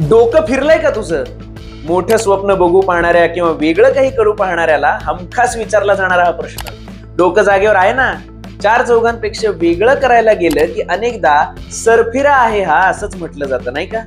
डोकं फिरलंय का तुझं? मोठं स्वप्न बघू पाहणाऱ्या किंवा वेगळं काही करू पाहणाऱ्याला हमखास विचारला जाणारा हा प्रश्न. डोकं जागेवर आहे ना? चार चौघांपेक्षा वेगळं करायला गेलं की अनेकदा सरफिरा आहे हा असंच म्हटलं जातं नाही का?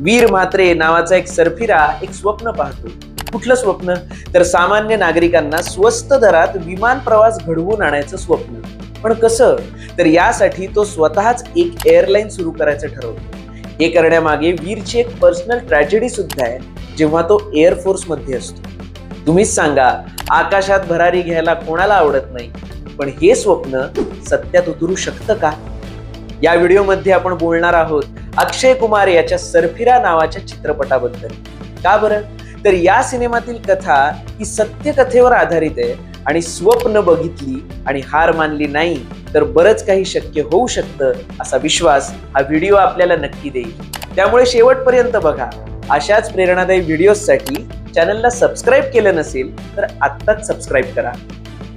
वीर म्हात्रे नावाचा एक सरफिरा एक स्वप्न पाहतो. कुठलं स्वप्न? तर सामान्य नागरिकांना स्वस्त दरात विमान प्रवास घडवून आणायचं स्वप्न. पण कसं? तर यासाठी तो स्वतःच एक एअरलाईन सुरू करायचं ठरवतो. हे करण्यामागे वीरची एक पर्सनल ट्रॅजेडी सुद्धा आहे जेव्हा तो एअरफोर्समध्ये असतो. तुम्हीच सांगा आकाशात भरारी घ्यायला कोणाला आवडत नाही पण हे स्वप्न सत्यात उतरू शकतं का? या व्हिडिओमध्ये आपण बोलणार आहोत अक्षय कुमार याच्या सरफिरा नावाच्या चित्रपटाबद्दल. का बरं? तर या सिनेमातील कथा ही सत्य कथेवर आधारित आहे आणि स्वप्न बघितली आणि हार मानली नाही तर बरंच काही शक्य होऊ शकतं असा विश्वास हा व्हिडिओ आपल्याला नक्की देईल. त्यामुळे शेवटपर्यंत बघा अशाच प्रेरणादायी व्हिडिओजसाठी चॅनलला सबस्क्राईब केलं नसेल तर आत्ताच सबस्क्राईब करा.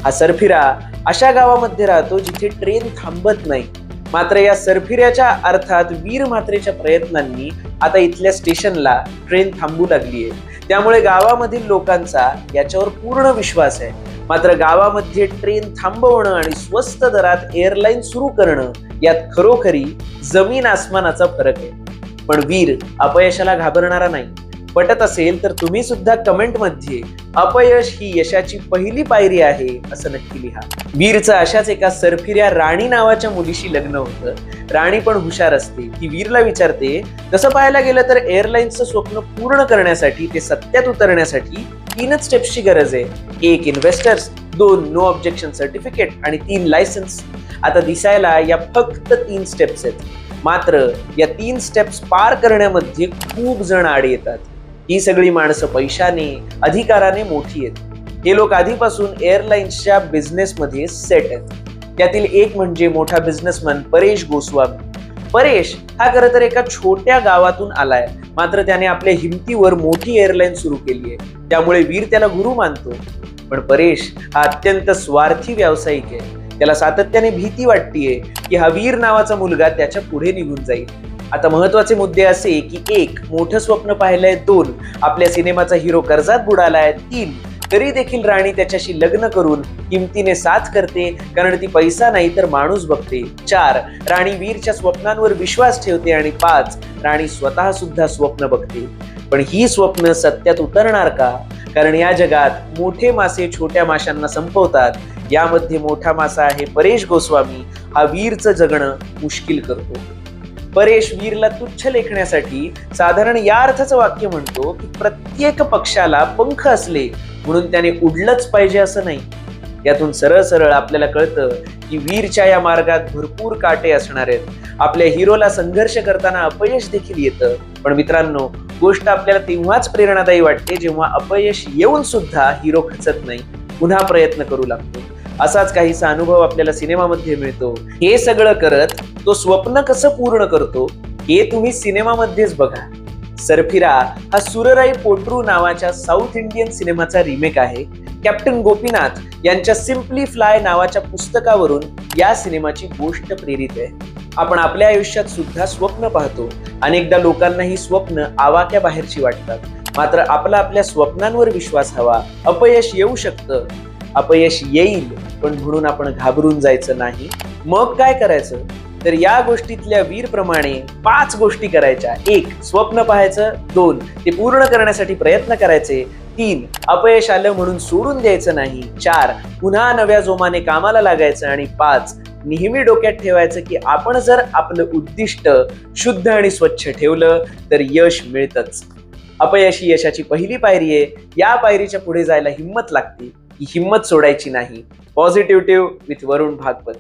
हा सरफिरा अशा गावामध्ये राहतो जिथे ट्रेन थांबत नाही. मात्र या सरफिऱ्याच्या अर्थात वीर मात्रेच्या प्रयत्नांनी आता इथल्या स्टेशनला ट्रेन थांबू लागली आहे त्यामुळे गावामधील लोकांचा याच्यावर पूर्ण विश्वास आहे. मात्र गावामध्ये ट्रेन थांबवणं आणि स्वस्त दरात एअरलाईन सुरू करणं यात खरोखरी जमीन आसमानाचा फरक आहे. पण वीर अपयशाला घाबरणारा नाही. पटत असेल तर तुम्ही सुद्धा कमेंटमध्ये अपयश ही यशाची पहिली पायरी आहे असं नक्की लिहा. वीरचं अशाच एका सरफिऱ्या राणी नावाच्या मुलीशी लग्न होतं. राणी पण हुशार असते. ती वीरला विचारते तसं पाहायला गेलं तर एअरलाईन्सचं स्वप्न पूर्ण करण्यासाठी ते सत्यात उतरण्यासाठी तीनच स्टेप्सची गरज आहे. एक इन्व्हेस्टर्स दोन नो ऑब्जेक्शन सर्टिफिकेट आणि तीन लायसन्स आता दिसायला या फक्त तीन स्टेप्स आहेत. मात्र या तीन स्टेप्स पार करण्यामध्ये खूप जण आड येतात. ही सगळी माणसं पैशाने अधिकाराने मोठी आहेत. हे लोक आधीपासून एअरलाईन्सच्या बिझनेसमध्ये सेट आहेत. त्यातील एक म्हणजे मोठा बिझनेसमॅन परेश गोस्वामी. परेश हा खरं तर एका छोट्या गावातून आलाय. मात्र त्याने आपल्या हिमतीवर मोठी एअरलाईन सुरू केली आहे. त्यामुळे वीर त्याला गुरु मानतो. पण परेश हा अत्यंत स्वार्थी व्यावसायिक आहे. त्याला सातत्याने भीती वाटतीये की हा वीर नावाचा मुलगा त्याच्या पुढे निघून जाईल. आता महत्त्वाचे मुद्दे असे की एक मोठं स्वप्न पाहिलंय दोन आपल्या सिनेमाचा हिरो कर्जात बुडालाय तीन तरी देखील राणी त्याच्याशी लग्न करून किमतीने साथ करते कारण ती पैसा नाही तर माणूस बघते. चार राणी वीरच्या स्वप्नांवर विश्वास ठेवते आणि पाच राणी स्वतः सुद्धा स्वप्न बघते. पण ही स्वप्न सत्यात उतरणार का? कारण या जगात मोठे मासे छोट्या माशांना संपवतात. यामध्ये मोठा मासा आहे परेश गोस्वामी. हा वीरचं जगणं मुश्किल करतो. परेश वीरला तुच्छ लेखण्यासाठी साधारण या अर्थाचं वाक्य म्हणतो की प्रत्येक पक्षाला पंख असले म्हणून त्याने उडलंच पाहिजे असं नाही. यातून सरळ सरळ आपल्याला कळतं की वीरच्या या मार्गात भरपूर काटे असणार आहेत. आपल्या हिरोला संघर्ष करताना अपयश देखील येतं. पण मित्रांनो गोष्ट आपल्याला तेव्हाच प्रेरणादायी वाटते जेव्हा अपयश येऊन सुद्धा हिरो खचत नाही. पुन्हा प्रयत्न करू लागतो. असाच काहीसा अनुभव आपल्याला सिनेमामध्ये मिळतो. हे सगळं करत तो स्वप्न कसं पूर्ण करतो हे तुम्ही सिनेमामध्येच बघा. सरफिरा हा सुरराई पोट्रू नावाच्या साऊथ इंडियन सिनेमाचा रिमेक आहे. कॅप्टन गोपीनाथ यांच्या सिम्पली फ्लाय नावाच्या पुस्तकावरून या सिनेमाची गोष्ट प्रेरित आहे. आपण आपल्या आयुष्यात सुद्धा स्वप्न पाहतो. अनेकदा लोकांना ही स्वप्न आवाक्या बाहेरची वाटतात. मात्र आपला आपल्या स्वप्नांवर विश्वास हवा. अपयश येऊ शकतं. अपयश येईल पण म्हणून आपण घाबरून जायचं नाही. मग काय करायचं? तर या गोष्टीतल्या वीरप्रमाणे पाच गोष्टी करायच्या. एक स्वप्न पाहायचं. दोन ते पूर्ण करण्यासाठी प्रयत्न करायचे. तीन अपयश आलं म्हणून सोडून द्यायचं नाही. चार पुन्हा नव्या जोमाने कामाला लागायचं. आणि पाच नेहमी डोक्यात ठेवायचं की आपण जर आपलं उद्दिष्ट शुद्ध आणि स्वच्छ ठेवलं तर यश मिळतच. अपयश ही यशाची पहिली पायरी आहे. या पायरीच्या पुढे जायला हिंमत लागते. ही हिंमत सोडायची नाही. Positive with Varun Bhagwat